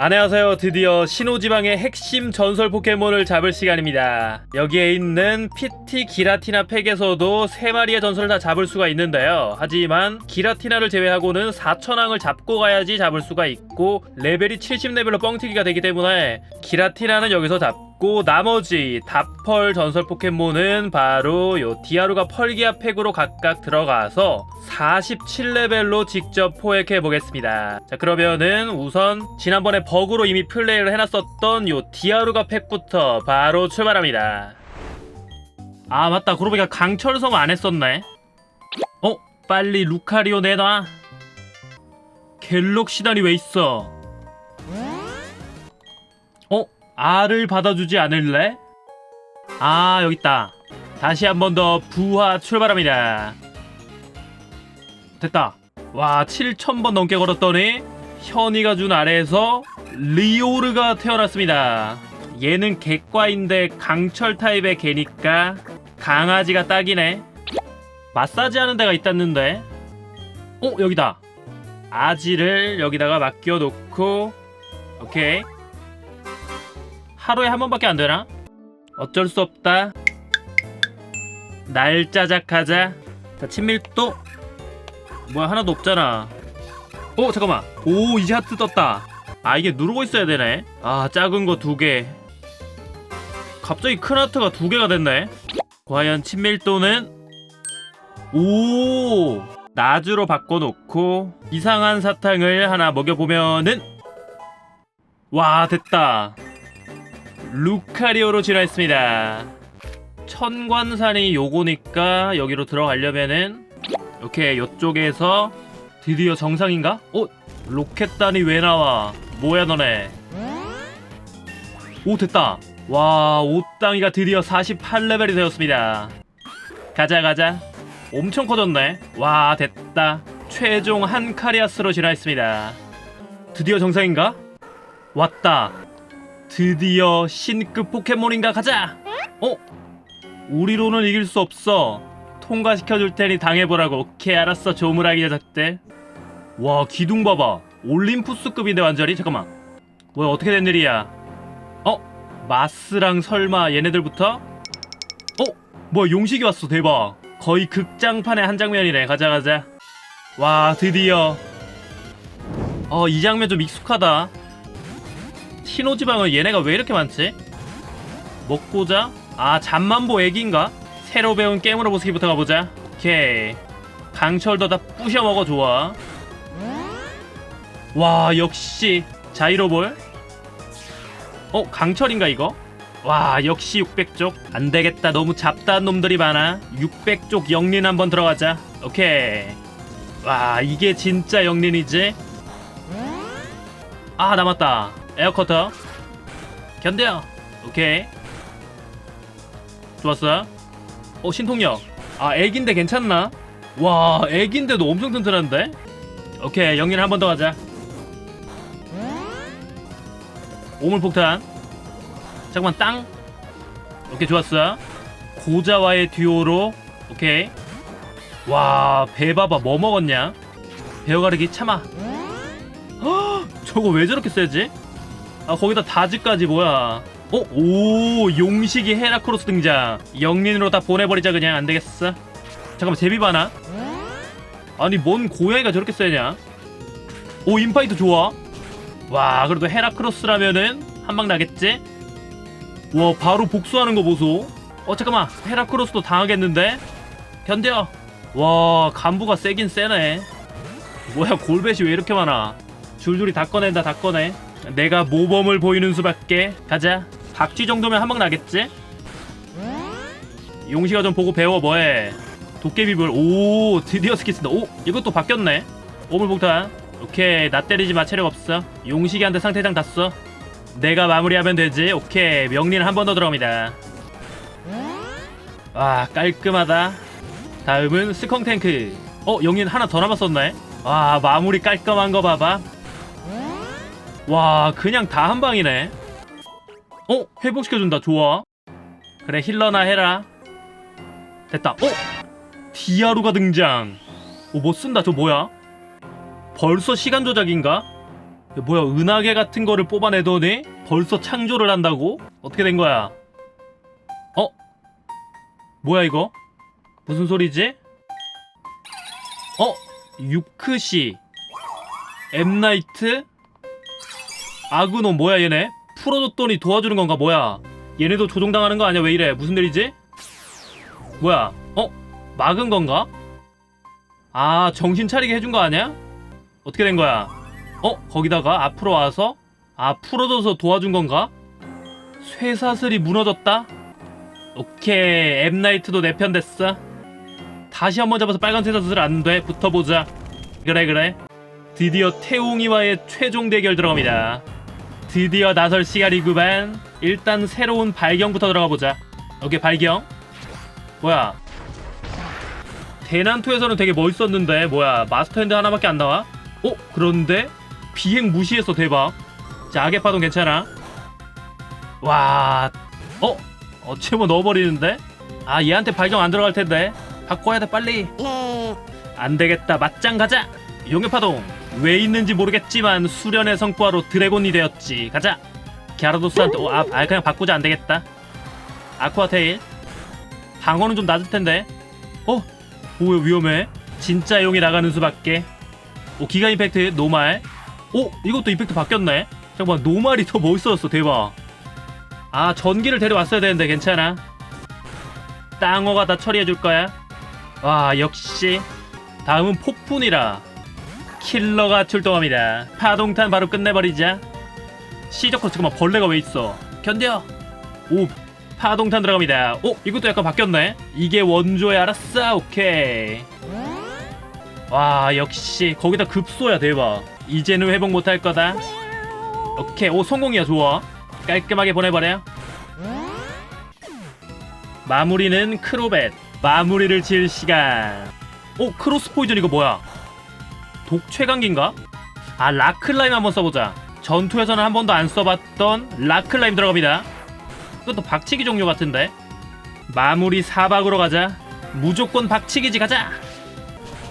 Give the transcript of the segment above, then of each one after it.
안녕하세요. 드디어 신호지방의 핵심 전설 포켓몬을 잡을 시간입니다. 여기에 있는 PT 기라티나 팩에서도 3마리의 전설을 다 잡을 수가 있는데요. 하지만 기라티나를 제외하고는 4천왕을 잡고 가야지 잡을 수가 있고 레벨이 70레벨로 뻥튀기가 되기 때문에 기라티나는 여기서 잡고 나머지 다펄 전설 포켓몬은 바로 요 디아루가 펄기아 팩으로 각각 들어가서 47레벨로 직접 포획해 보겠습니다. 자 그러면은 우선 지난번에 버그로 이미 플레이를 해놨었던 요 디아루가 팩부터 바로 출발합니다. 아 맞다 그러고 보니까 강철성 안 했었네. 어 빨리 루카리오 내놔. 갤럭시단이 왜 있어? 어 알을 받아주지 않을래? 아 여기 있다. 다시 한 번 더 부하 출발합니다. 됐다. 와 7,000번 넘게 걸었더니 현이가 준 아래에서 리오르가 태어났습니다. 얘는 객과인데 강철 타입의 개니까 강아지가 딱이네. 마사지 하는 데가 있다는데. 어 여기다. 아지를 여기다가 맡겨놓고 오케이. 하루에 한 번밖에 안 되나? 어쩔 수 없다. 날 짜작하자. 자 친밀도. 뭐야 하나도 없잖아. 어 잠깐만. 오 이제 하트 떴다. 아 이게 누르고 있어야 되네. 아 작은 거 두 개. 갑자기 큰 하트가 두 개가 됐네. 과연 친밀도는? 오 나주로 바꿔놓고 이상한 사탕을 하나 먹여보면은. 와 됐다 루카리오로 진화했습니다. 천관산이 요거니까 여기로 들어가려면은 오케이 요쪽에서 드디어 정상인가? 어? 로켓단이 왜 나와? 뭐야 너네? 오 됐다. 와 옷당이가 드디어 48레벨이 되었습니다. 가자 가자. 엄청 커졌네. 와 됐다. 최종 한 카리아스로 진화했습니다. 드디어 정상인가? 왔다 드디어 신급 포켓몬인가 가자. 어? 우리로는 이길 수 없어. 통과시켜줄 테니 당해보라고. 오케이 알았어. 조물아기 녀석들. 와 기둥 봐봐. 올림푸스급인데 완전히? 잠깐만. 뭐야 어떻게 된 일이야? 어? 마스랑 설마 얘네들부터? 어? 뭐야 용식이 왔어. 대박. 거의 극장판의 한 장면이네. 가자 가자. 와 드디어. 어 이 장면 좀 익숙하다 신호지방은 얘네가 왜 이렇게 많지? 먹고자? 아 잠만보 애기인가? 새로 배운 깨물어 보스기부터 가보자. 오케이. 강철도 다 부셔 먹어 좋아. 와 역시 자이로볼. 어 강철인가 이거? 와 역시 600쪽 안 되겠다 너무 잡다한 놈들이 많아 600쪽 영린 한번 들어가자 오케이 와 이게 진짜 영린이지 아 남았다 에어커터. 견뎌. 오케이. 좋았어. 어 신통력. 아 애기인데 괜찮나? 와 애기인데도 엄청 튼튼한데? 오케이 영린 한번 더 가자. 오물폭탄. 잠깐만 땅. 오케이 좋았어. 고자와의 듀오로. 오케이. 와배 봐봐. 뭐 먹었냐? 베어가르기 참아 헉, 저거 왜 저렇게 세지? 아 거기다 다즈까지 뭐야? 어? 오 용식이 헤라크로스 등장. 영린으로 다 보내버리자 그냥. 안되겠어? 잠깐만 제비바나 아니 뭔 고양이가 저렇게 세냐? 오 인파이트 좋아. 와 그래도 헤라크로스라면은 한방 나겠지? 와 바로 복수하는 거 보소. 어 잠깐만. 헤라크로스도 당하겠는데? 견뎌. 와 간부가 세긴 세네. 뭐야 골벳이 왜 이렇게 많아? 줄줄이 다 꺼낸다 다 꺼내 내가 모범을 보이는 수밖에. 가자. 박쥐 정도면 한 방 나겠지? 용시가 좀 보고 배워 뭐해. 도깨비불 오 드디어 스킬 쓴다. 오 이것도 바뀌었네. 오물폭탄. 오케이 나 때리지 마. 체력 없어. 용식이한테 상태장 땄어 내가 마무리하면 되지. 오케이 명리는 한 번 더 들어갑니다. 와 깔끔하다. 다음은 스컹탱크. 어 영린 하나 더 남았었네. 와 마무리 깔끔한 거 봐봐 와 그냥 다 한 방이네 어 회복시켜준다 좋아 그래 힐러나 해라 됐다 어 디아루가 등장 오뭐 쓴다 저 뭐야 벌써 시간 조작인가 뭐야 은하계 같은 거를 뽑아내더니 벌써 창조를 한다고? 어떻게 된 거야? 어? 뭐야 이거? 무슨 소리지? 어? 유크시 엠나이트 아그노 뭐야 얘네? 풀어줬더니 도와주는 건가 뭐야? 얘네도 조종당하는 거 아니야 왜 이래? 무슨 일이지? 뭐야? 어? 막은 건가? 아 정신 차리게 해준 거 아니야? 어떻게 된 거야? 어? 거기다가 앞으로 와서 아 풀어줘서 도와준 건가? 쇠사슬이 무너졌다? 오케이 엠나이트도 내 편 됐어 다시 한번 잡아서 빨간 쇠사슬 안돼 붙어보자 그래 그래 드디어 태웅이와의 최종 대결 들어갑니다 드디어 나설 시간이구만 일단 새로운 발경부터 들어가 보자. 오케이 발경. 뭐야? 대난투에서는 되게 멋있었는데 뭐야 마스터핸드 하나밖에 안 나와? 어? 그런데 비행 무시했어 대박. 자 악의 파동 괜찮아? 와 어? 어체모 넣어버리는데? 아 얘한테 발경 안 들어갈 텐데. 바꿔야 돼 빨리. 안 되겠다. 맞짱 가자. 용의 파동 왜 있는지 모르겠지만 수련의 성과로 드래곤이 되었지. 가자. 갸라도스한테 어, 아, 아 그냥 바꾸자. 안 되겠다. 아쿠아테일. 방어는 좀 낮을 텐데. 어? 오 위험해. 진짜 용이 나가는 수밖에. 오 기가 임팩트 노말. 오 이것도 임팩트 바뀌었네. 잠깐만 노말이 더 멋있어졌어. 대박. 아 전기를 데려왔어야 되는데 괜찮아. 땅어가 다 처리해줄 거야. 와 역시. 다음은 폭풍이라 킬러가 출동합니다. 파동탄 바로 끝내버리자. 시저커 잠깐만 벌레가 왜 있어? 견뎌. 오 파동탄 들어갑니다. 오 이것도 약간 바뀌었네. 이게 원조에 알았어. 오케이. 와 역시 거기다 급소야. 대박. 이제는 회복 못할 거다. 오케이. 오 성공이야. 좋아. 깔끔하게 보내버려. 마무리는 크로벳. 마무리를 지을 시간. 오 크로스 포이즌 이거 뭐야 독 최강기인가? 아 라클라임 한번 써보자. 전투에서는 한 번도 안 써봤던 라클라임 들어갑니다. 이것도 박치기 종류 같은데. 마무리 사박으로 가자. 무조건 박치기지 가자!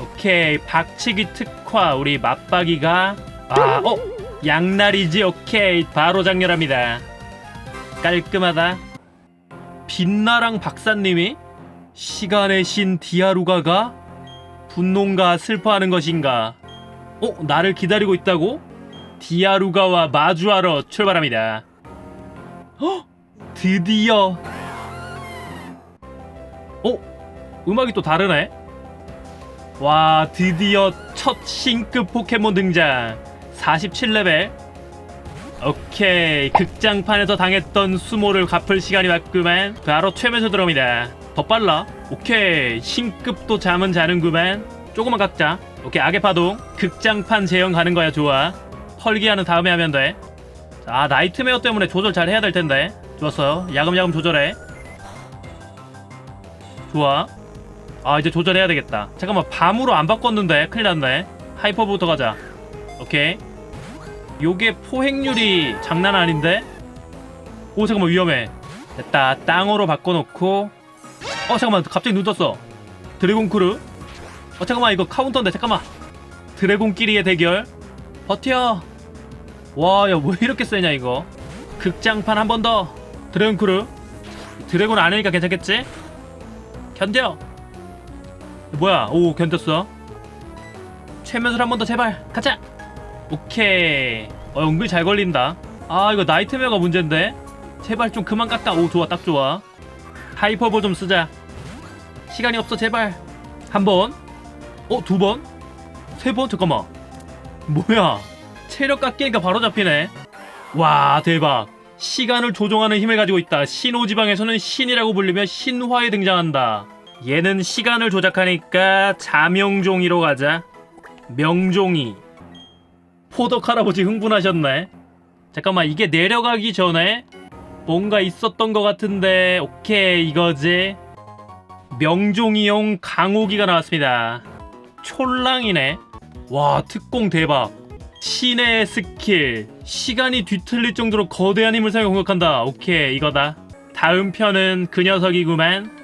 오케이 박치기 특화. 우리 맞박이가 아 어 양날이지? 오케이 바로 장렬합니다. 깔끔하다. 빛나랑 박사님이 시간의 신 디아루가가 분노인가 슬퍼하는 것인가 어? 나를 기다리고 있다고? 디아루가와 마주하러 출발합니다 헉! 드디어 어? 음악이 또 다르네 와 드디어 첫 신급 포켓몬 등장 47레벨 오케이 극장판에서 당했던 수모를 갚을 시간이 왔구만 바로 최면서 들어옵니다 더 빨라 오케이 신급도 잠은 자는구만 조금만 깎자. 오케이 악의 파동. 극장판 제형 가는 거야 좋아. 펄기하는 다음에 하면 돼. 아 나이트메어 때문에 조절 잘 해야 될 텐데. 좋았어요. 야금야금 조절해. 좋아. 아 이제 조절해야 되겠다. 잠깐만 밤으로 안 바꿨는데. 큰일 났네. 하이퍼부터 가자. 오케이. 요게 포획률이 장난 아닌데? 오 잠깐만 위험해. 됐다. 땅으로 바꿔놓고. 어 잠깐만 갑자기 눈 떴어. 드래곤 크루 어 잠깐만 이거 카운터인데 잠깐만. 드래곤끼리의 대결. 버텨. 와 야 왜 이렇게 세냐 이거? 극장판 한 번 더. 드래곤 크루. 드래곤 아니니까 괜찮겠지? 견뎌. 뭐야? 오 견뎠어. 최면술 한 번 더 제발. 가자. 오케이. 어 은근히 잘 걸린다. 아 이거 나이트메어가 문제인데? 제발 좀 그만 깎다 오 좋아 딱 좋아. 하이퍼볼 좀 쓰자. 시간이 없어 제발. 한번 어? 두 번? 세 번? 잠깐만. 뭐야? 체력 깎이니까 바로 잡히네. 와 대박. 시간을 조종하는 힘을 가지고 있다. 신호지방에서는 신이라고 불리며 신화에 등장한다. 얘는 시간을 조작하니까 자명종이로 가자. 명종이. 포덕 할아버지 흥분하셨네. 잠깐만 이게 내려가기 전에 뭔가 있었던 것 같은데. 오케이 이거지. 명종이용 강호기가 나왔습니다 촐랑이네. 와 특공 대박. 신의 스킬. 시간이 뒤틀릴 정도로 거대한 힘을 사용 공격한다. 오케이 이거다. 다음 편은 그 녀석이구만